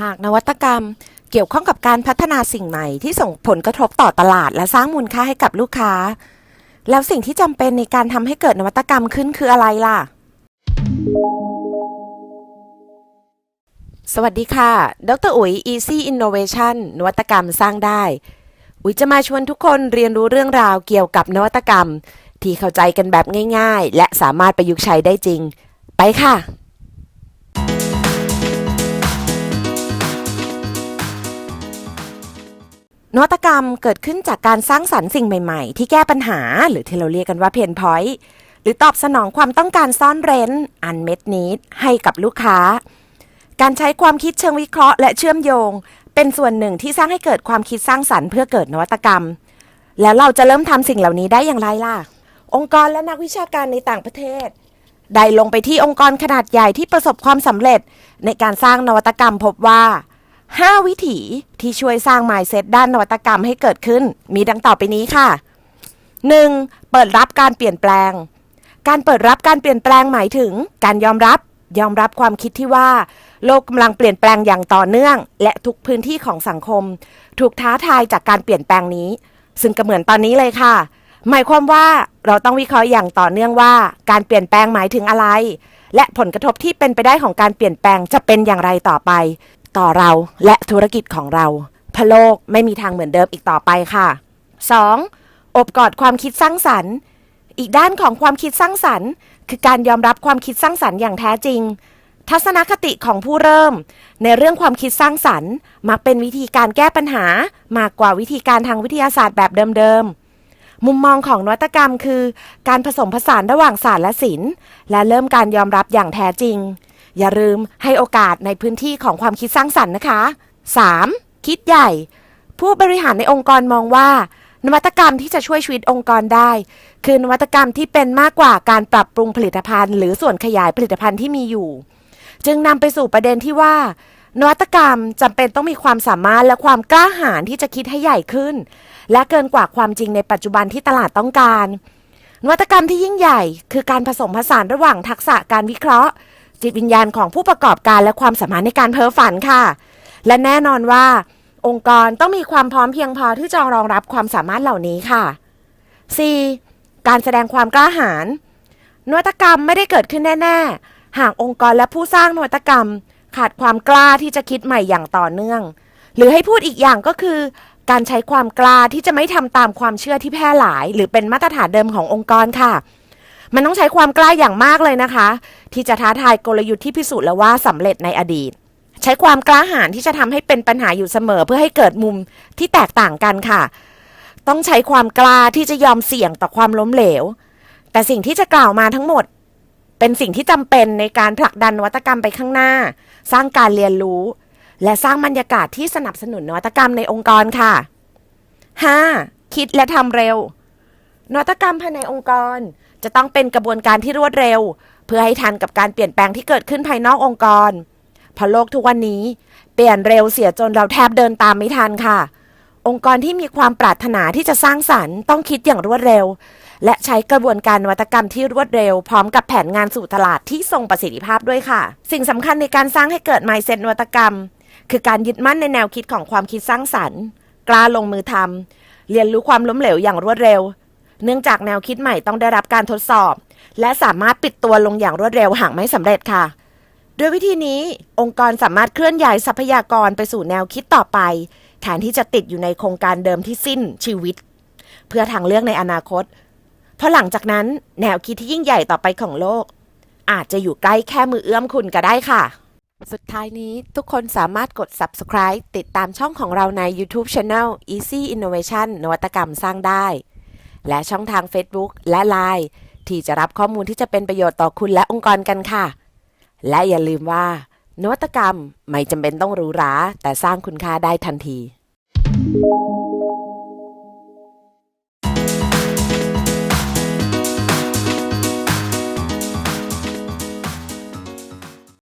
หากนวัตกรรมเกี่ยวข้องกับการพัฒนาสิ่งใหม่ที่ส่งผลกระทบต่อตลาด และสร้างมูลค่าให้กับลูกค้า แล้วสิ่งที่จำเป็นในการทำให้เกิดนวัตกรรมขึ้นคืออะไรล่ะ สวัสดีค่ะ ดรอุ๋ย Easy Innovation นวัตกรรมสร้างได้ อุ๋ยจะมาชวนทุกคนเรียนรู้เรื่องราวเกี่ยวกับนวัตกรรม ที่เข้าใจกันแบบง่าย ๆ และสามารถประยุกต์ใช้ได้จริง ไปค่ะ นวัตกรรมเกิดขึ้นจากการสร้างสรรค์สิ่งใหม่ๆ ที่แก้ปัญหา หรือที่เราเรียกกันว่าเพนพอยต์หรือตอบสนองความต้องการซ่อนเร้นอันเม็ดนิดให้กับลูกค้า การใช้ความคิดเชิงวิเคราะห์และเชื่อมโยง เป็นส่วนหนึ่งที่สร้างให้เกิดความคิดสร้างสรรค์เพื่อเกิดนวัตกรรม แล้วเราจะเริ่มทำสิ่งเหล่านี้ได้อย่างไรล่ะ องค์กรและนักวิชาการในต่างประเทศได้ลงไปที่องค์กรขนาดใหญ่ที่ประสบความสำเร็จ ในการสร้างนวัตกรรมพบว่า 5 วิถีที่ช่วยสร้าง mindset ด้านนวัตกรรมให้เกิดขึ้น มีดังต่อไปนี้ค่ะ 1. เปิดรับการเปลี่ยนแปลง การเปิดรับการเปลี่ยนแปลงหมายถึง การยอมรับ ยอมรับความคิดที่ว่า โลกกำลังเปลี่ยนแปลงอย่างต่อเนื่อง และทุกพื้นที่ของสังคม ถูกท้าทายจากการเปลี่ยนแปลงนี้ ซึ่งก็เหมือนตอนนี้เลยค่ะ หมายความว่าเราต้องวิเคราะห์อย่างต่อเนื่องว่า การเปลี่ยนแปลงหมายถึงอะไร และผลกระทบที่เป็นไปได้ของการเปลี่ยนแปลงจะเป็นอย่างไรต่อไป ต่อเราและธุรกิจของเราพะโลกไม่มีทางเหมือนเดิมอีกต่อไปค่ะ 2. อบกอดความคิดสร้างสรรค์ อีกด้านของความคิดสร้างสรรค์ คือการยอมรับความคิดสร้างสรรค์อย่างแท้จริง ทัศนคติของผู้เริ่ม ในเรื่องความคิดสร้างสรรค์ มักเป็นวิธีการแก้ปัญหา มากกว่าวิธีการทางวิทยาศาสตร์แบบเดิมๆ มุมมองของนวัตกรรมคือ การผสมผสานระหว่างศาสตร์และศิลป์และเริ่มการยอมรับอย่างแท้จริง อย่าลืมให้โอกาสในพื้นที่ของความคิดสร้างสรรค์นะคะ 3. คิดใหญ่ ผู้บริหารในองค์กรมองว่า นวัตกรรมที่จะช่วยชีวิตองค์กรได้ คือนวัตกรรมที่เป็นมากกว่าการปรับปรุงผลิตภัณฑ์ หรือส่วนขยายผลิตภัณฑ์ที่มีอยู่ จึงนำไปสู่ประเด็นที่ว่า นวัตกรรมจำเป็นต้องมีความสามารถและความกล้าหาญที่จะคิดให้ใหญ่ขึ้น และเกินกว่าความจริงในปัจจุบันที่ตลาดต้องการนวัตกรรมที่ยิ่งใหญ่ คือการผสมผสานระหว่างทักษะการวิเคราะห์ จิตวิญญาณของผู้ประกอบการและความสามารถในการเพ้อฝันค่ะ และแน่นอนว่า องค์กรต้องมีความพร้อมเพียงพอที่จะรองรับความสามารถเหล่านี้ค่ะ 4. การแสดงความกล้าหาญนวัตกรรมไม่ได้เกิดขึ้นแน่ ๆ หากองค์กรและผู้สร้างนวัตกรรม ขาดความกล้าที่จะคิดใหม่อย่างต่อเนื่อง หรือให้พูดอีกอย่างก็คือ การใช้ความกล้าที่จะไม่ทำตามความเชื่อที่แพร่หลาย หรือเป็นมาตรฐานเดิมขององค์กรค่ะ มันต้องใช้ความกล้าอย่างมากเลยนะคะ ที่จะท้าทายกลยุทธ์ที่พิสูจน์แล้วว่าสำเร็จในอดีต ใช้ความกล้าหาญที่จะทำให้เป็นปัญหาอยู่เสมอ เพื่อให้เกิดมุมที่แตกต่างกันค่ะ ต้องใช้ความกล้าที่จะยอมเสี่ยงต่อความล้มเหลว แต่สิ่งที่จะกล่าวมาทั้งหมด เป็นสิ่งที่จำเป็นในการผลักดันนวัตกรรมไปข้างหน้า สร้างการเรียนรู้ และสร้างบรรยากาศที่สนับสนุนนวัตกรรมในองค์กรค่ะ 5. คิดและทำเร็วนวัตกรรมภายในองค์กร จะต้องเป็นกระบวนการที่รวดเร็ว เพื่อให้ทันกับการเปลี่ยนแปลงที่เกิดขึ้นภายนอกองค์กร เพราะโลกทุกวันนี้ เปลี่ยนเร็วเสียจนเราแทบเดินตามไม่ทันค่ะ องค์กรที่มีความปรารถนาที่จะสร้างสรรค์ต้องคิดอย่างรวดเร็ว และใช้กระบวนการนวัตกรรมที่รวดเร็ว พร้อมกับแผนงานสู่ตลาดที่ทรงประสิทธิภาพด้วยค่ะ สิ่งสำคัญในการสร้างให้เกิด mindset นวัตกรรม คือการยึดมั่นในแนวคิดของความคิดสร้างสรรค์ กล้าลงมือทำเรียนรู้ความล้มเหลวอย่างรวดเร็ว เนื่องจากแนวคิดใหม่ต้องได้รับการทดสอบ และสามารถปิดตัวลงอย่างรวดเร็วหากไม่สำเร็จค่ะ ด้วยวิธีนี้ องค์กรสามารถเคลื่อนย้ายทรัพยากรไปสู่แนวคิดต่อไป แทนที่จะติดอยู่ในโครงการเดิมที่สิ้นชีวิต เพื่อทางเลือกในอนาคต เพราะหลังจากนั้นแนวคิดที่ยิ่งใหญ่ต่อไปของโลก อาจจะอยู่ใกล้แค่มือเอื้อมคุณก็ได้ค่ะสุดท้ายนี้ทุกคนสามารถกด subscribe ติดตามช่องของเราใน YouTube Channel Easy Innovation นวัตกรรมสร้างได้ และช่องทาง Facebook และ Line ที่จะรับข้อมูลที่จะเป็นประโยชน์ต่อคุณและองค์กรกันค่ะ และอย่าลืมว่า นวัตกรรมไม่จำเป็นต้องหรูหราแต่สร้างคุณค่าได้ทันที